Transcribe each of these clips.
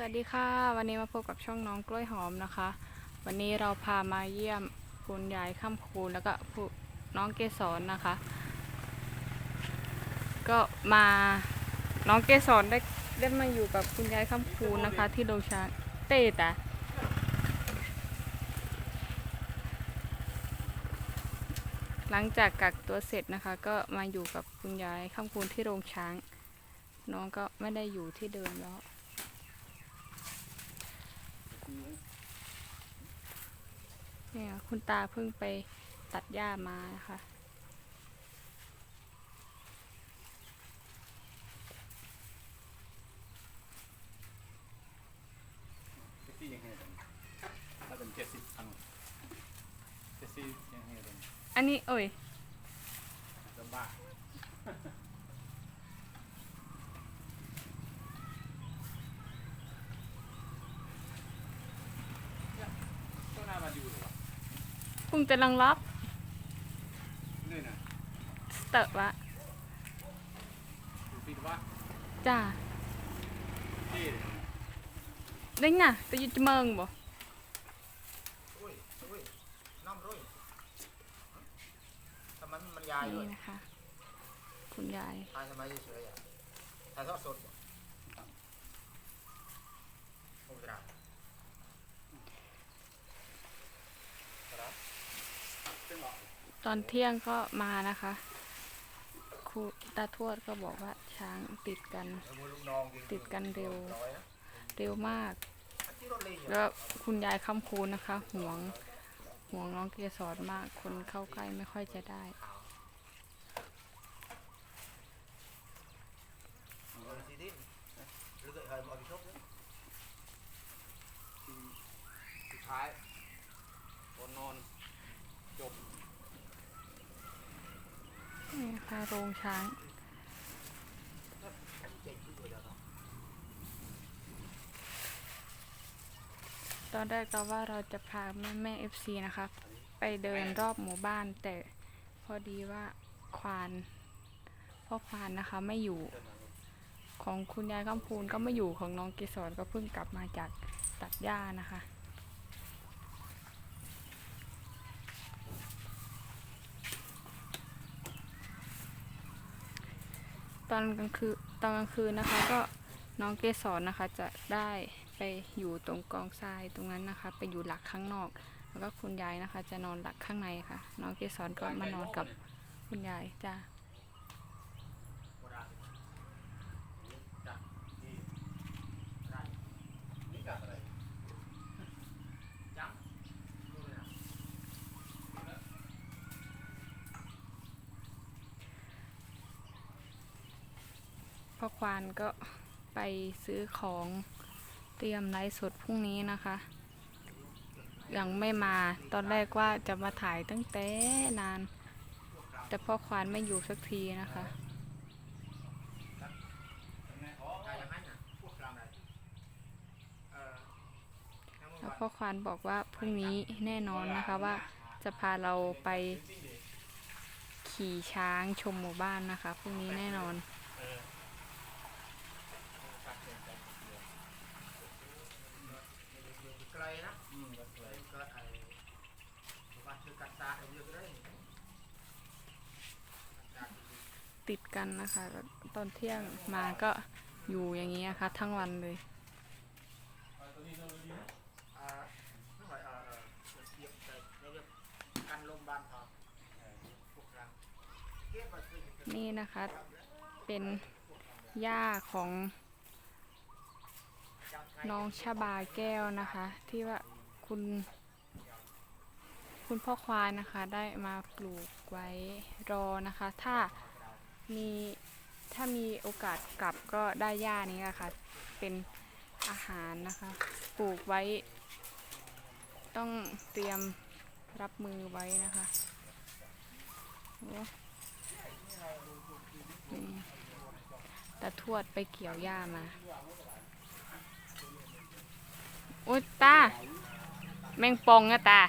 สวัสดีค่ะ วันนี้มาพบกับช่องน้องกล้วยหอมนะคะ วันนี้เราพามาเยี่ยมคุณยายข้ามคูนแล้วก็น้องเกสรนะคะ ก็มาน้องเกสรได้ได้มาอยู่กับคุณยายข้ามคูนนะคะ ที่โรงช้างเต้ตะหลังจากกักตัวเสร็จนะคะ ก็มาอยู่กับคุณยายข้ามคูนที่โรงช้าง น้องก็ไม่ได้อยู่ที่เดิมแล้ว เนี่ยคุณตาเพิ่งไปตัดหญ้ามานะคะ เจ็ดสิบยังไงกันถ้าเป็นเจ็ดสิบครั้งเจ็ดสิบยังไงกันอันนี้เอ่ย ลำบากเนี่ยก็น่ามาดูหรอวะ เพุ่ง จะลังล็อกนี่นะเตอะวะดูสิว่าจ้าที่เด้งน่ะจะอยุดจะเมิงบ่โอ้ยโอ้ยน้ำร้อยแต่มันมันยายด้วนี่ยนะคะ คุณยายทายทำไมเฉยๆอะทายทอดสดบ่โอ้ยครับครับ ซึ่งหรอ ต อนเที่ยงก็มานะคะครูตาทวดก็บอกว่าช้างติดกัน ติดกันเร็วเร็วมาก แล้วคุณยายคำคูณนะคะห่วงห่วงน้องเกสรมาก คนเข้าใกล้ไม่ค่อยจะได้สุดท้ายตอนนอนจบ นี่นะคะโรงช้าง ตอนแรกเราว่าเราจะพาแม่แม่เอฟซีนะคะ ไปเดินรอบหมู่บ้าน แต่พอดีว่าควานพ่อควานนะคะไม่อยู่ ของคุณยายคำพูนก็ไม่อยู่ของน้องเกสรก็เพิ่งกลับมาจากตัดหญ้านะคะ ตอนกลางคืนตอนกลางคืนนะคะ ก็น้องเกสรนะคะจะได้ไปอยู่ตรงกองทรายตรงนั้นนะคะ ไปอยู่หลักข้างนอก แล้วก็คุณยายนะคะ จะนอนหลักข้างในค่ะ น้องเกสรก็มานอนกับคุณยายจ้า โบราณ จ้ะนี่ ได้ นี่กับอะไร จังดูเลยนะ พ่อควานก็ไปซื้อของเตรียมไลฟ์สดพรุ่งนี้นะคะ ยังไม่มาตอนแรกว่าจะมาถ่ายตั้งแต่นาน แต่พ่อควานไม่อยู่สักทีนะคะแล้วพ่อควานบอกว่าพรุ่งนี้แน่นอนนะคะว่าจะพาเราไปขี่ช้างชมหมู่บ้านนะคะพรุ่งนี้แน่นอน ไกลนะอืมไกลก็ไอ้บ้านชื่อกัตตาเอาเยอะเลยติดกันนะคะแล้วตอนเที่ยงมาก็อยู่อย่างนี้นะคะทั้งวันเลย อ่าไม่ไหวเออเออเทียบใจแล้วก็กันลมบานพอพวกกลางเทียบมาสินี่นะคะ เป็นหญ้าของ น้องชบาแก้วนะคะ ที่ว่าคุณ คุณพ่อควายนะคะได้มาปลูกไว้รอนะคะ ถ้ามีถ้ามีโอกาสกลับก็ได้หญ้านี้แหละค่ะเป็นอาหารนะคะ ปลูกไว้ ต้องเตรียมรับมือไว้นะคะโอ้ตาทวดไปเกี่ยวหญ้ามา อ๊ยตา แมงปองอะตา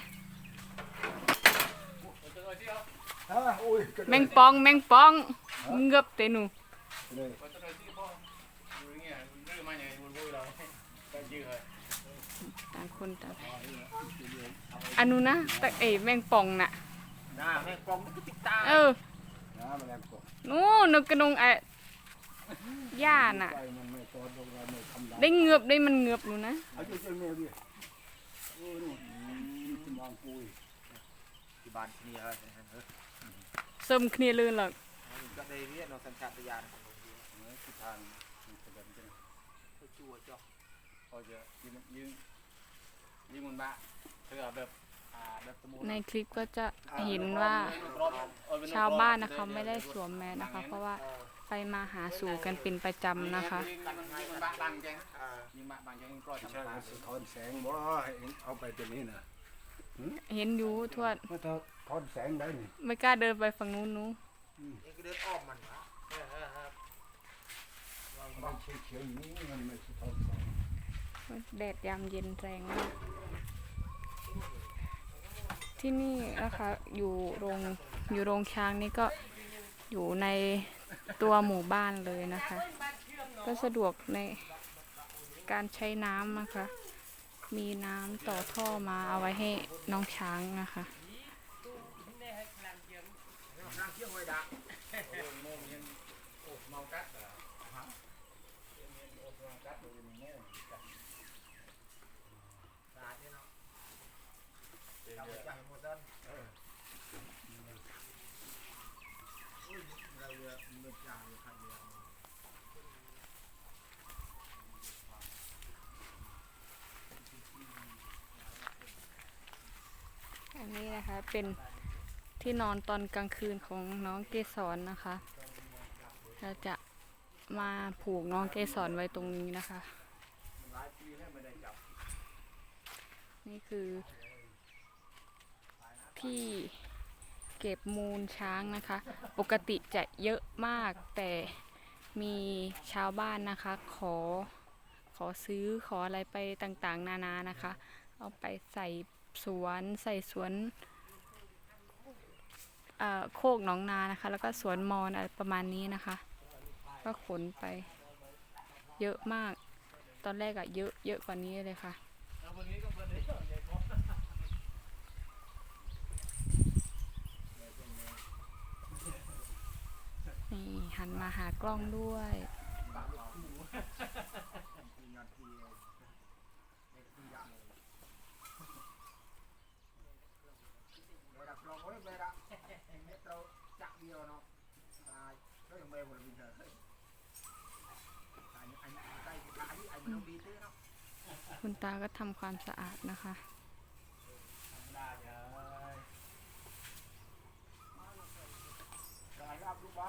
อ่าอุ้ยแมงปองแมงปองเงือบเตหนูว่าจะได้ที่พ่อดูอย่างเงี้ยเรื่องมาอย่างนี้มันรู้เราก็ยืดเลยต่างคนต่างอันนู้นนะแต่เอ๋แมงป่องน่ะหน้าแม่งกองมันก็ติดตาเออนะแมลงกบนู้นนกกระนงไอ้ ย่าน่ะไปมันไม่ตอนลงเราไม่ทำลายได้เงือบได้มันเงือบหนูนะเอาอยู่เจ้าแมวดิโอ้นู่นจะมองปุยที่บ้านนี่เฮ้ยเฮ้ยเสริมเคลียร์เลยหรอกก็ได้เรียนเราสัญชาตญาณเหมือนทิศทางมันจะเดินกันก็จั่วจ้ะพอจะยืนยืนยืนบนบ้าเธอแบบอ่าแบบสมุนในคลิปก็จะเห็นว่า ชาวบ้านนะคะไม่ได้สวมแมสนะคะ เพราะว่า ไปมาหาสู่กันเป็นประจำนะคะยิงมันยิงมันบ้าบางจังอ่ายิงบ้าบางจังปล่อยธรรมใช่ชามันติสะท้อนแสงบ่ให้เองเอาไปตัวนี้นะเห็นอยู่ทวดมันสะท้อนแสงได้นี่ไม่กล้าเดินไปฝั่งนู้นหนู้เองก็เดินอ้อมมันวะเออเออเออมันเขียวๆอย่างนี้มันไม่สะท้อนแสงแดดยามเย็นแรงมากที่นี่นะคะอยู่โรงอยู่โรงช้างนี่ก็อยู่ใน ตัวหมู่บ้านเลยนะคะ ก็สะดวกในการใช้น้ำนะคะ มีน้ำต่อท่อมาเอาไว้ให้น้องช้างนะคะ นางเที่ยวหอยดัก เมากัด ตายเนี่ยเนาะจำไว้ใจหมดแล้วเอออุ้ย เราเรือมันจ่ายคันเดียวอันนี้นะคะเป็นที่นอนตอนกลางคืนของน้องเกสรนะคะเราจะมาผูกน้องเกสรไว้ตรงนี้นะคะ นี่คือที่ เก็บมูลช้างนะคะ ปกติจะเยอะมากแต่มีชาวบ้านนะคะ ขอขอซื้อขออะไรไปต่างๆ นานานะคะ เอาไปใส่สวนใส่สวนอ่อโคกหนองนานะคะ แล้วก็สวนมอนอะไรประมาณนี้นะคะ ก็ขนไป เยอะมาก ตอนแรกอะเยอะเยอะกว่านี้เลยค่ะ แล้ววันนี้ก็เป็นเรื่องใหญ่พอ นี่ หันมาหากล้องด้วยปากลูกคู่มีงานทีเด็กที่ยากเลยเวลาเราโอ้ยเวลาเราจักเดียวเนาะตายก็ยังไม่หมดวินเทอร์อันนี้อันนี้ใกล้อันนี้อันนี้เราดีเต้เนาะคุณตาก็ทำความสะอาดนะคะ ได้เลย ได้ครับลูกบ้าน โอ้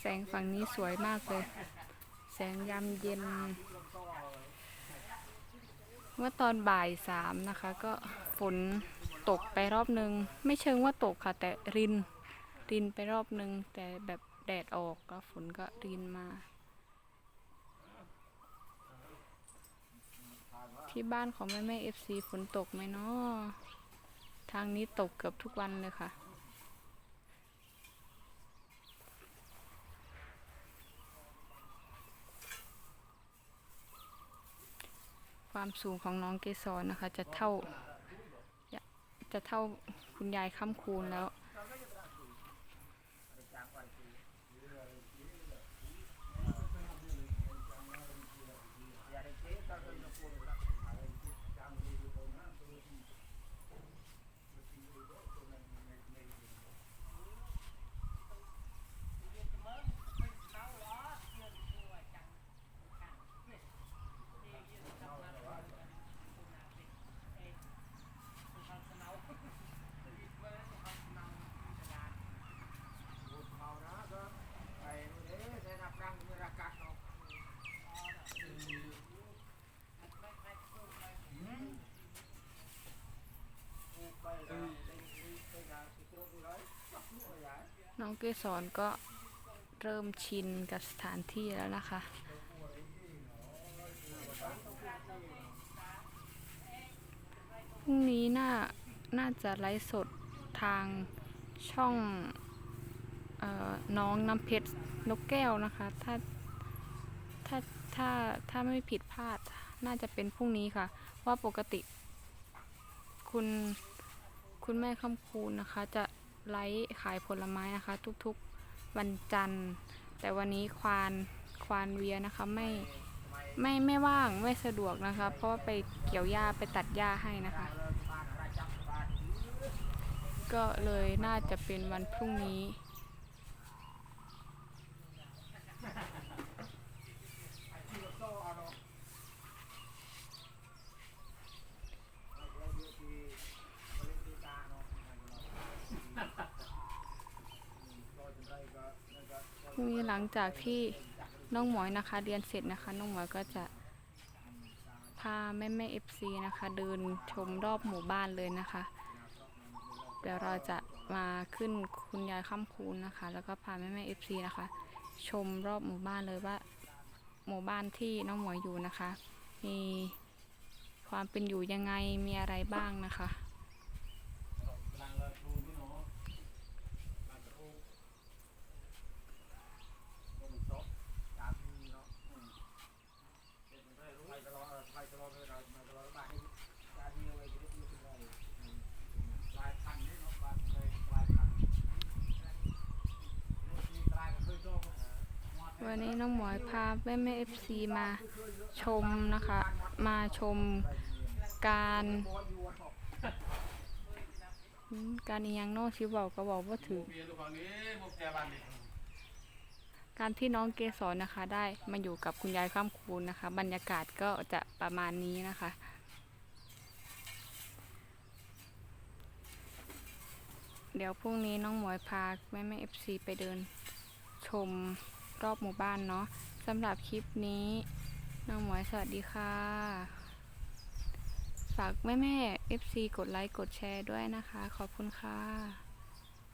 แสงฝั่งนี้สวยมากเลย แสงยามเย็น เมื่อตอนบ่ายสามนะคะ ก็ฝนตกไปรอบนึง ไม่เชิงว่าตกค่ะ แต่ริน รินไปรอบนึง แต่แบบแดดออกแล้วฝนก็รินมาที่บ้านของแม่แม่เอฟซีฝนตกไหมเนาะทางนี้ตกเกือบทุกวันเลยค่ะ ความสูงของน้องเกสรนะคะ จะเท่า จะเท่าคุณยายค้ำคูณแล้ว น้องเกสรก็เริ่มชินกับสถานที่แล้วนะคะ พรุ่งนี้น่า น่าจะไลฟ์สดทางช่องออน้องน้ำเพชรนกแก้วนะคะ ถ้า ถ้า ถ้า ถ้าไม่ผิดพลาด น่าจะเป็นพรุ่งนี้ค่ะเพราะว่าปกติคุณคุณแม่คำคูณนะคะจะ ไลฟ์ขายผลไม้นะคะ ทุกๆวันจันทร์ แต่วันนี้ควานควานเวียนะคะไม่ไม่ไม่ว่างไม่สะดวกนะคะ เพราะว่าไปเกี่ยวหญ้าไปตัดหญ้าให้นะคะ ก็เลยน่าจะเป็นวันพรุ่งนี้ พรุ่งนี้ หลังจากที่น้องหมวยนะคะ เรียนเสร็จนะคะ น้องหมวยก็จะพาแม่แม่เอฟซีนะคะ เดินชมรอบหมู่บ้านเลยนะคะ เดี๋ยวเราจะมาขึ้นคุณยายข้ามคูนนะคะ แล้วก็พาแม่แม่เอฟซีนะคะ ชมรอบหมู่บ้านเลยว่า หมู่บ้านที่น้องหมวยอยู่นะคะ มีความเป็นอยู่ยังไงมีอะไรบ้างนะคะ ลังละทูพี่น้องลังกระทูต้นโต๊ะ ตามนี้เนาะเป็นไปรู้ไปตลอดไปตลอดเลยเราไปตลอดบ้านนี้การนี้เอาไว้จะได้อยู่เป็นไรลายพันนี่เนาะบ้านเลยลายพันมีตรายก็เคยโจ้ก็ วันนี้น้องหมวยพาแม่แม่เอฟซีมาชมนะคะ มาชมการการอีหยังโนชิเวาก็บอกว่าถือกของนี้บุกแจบันนี่การที่น้องเกสรนะคะ ได้มาอยู่กับคุณยายข้ามคูนนะคะ บรรยากาศก็จะประมาณนี้นะคะ เดี๋ยวพรุ่งนี้น้องหมวยพาแม่แม่เอฟซีไปเดินชม รอบหมู่บ้านเนาะสำหรับคลิปนี้น้องหมวยสวัสดีค่ะ ฝากแม่แม่ fc กดไลค์กดแชร์ด้วยนะคะ ขอบคุณค่ะ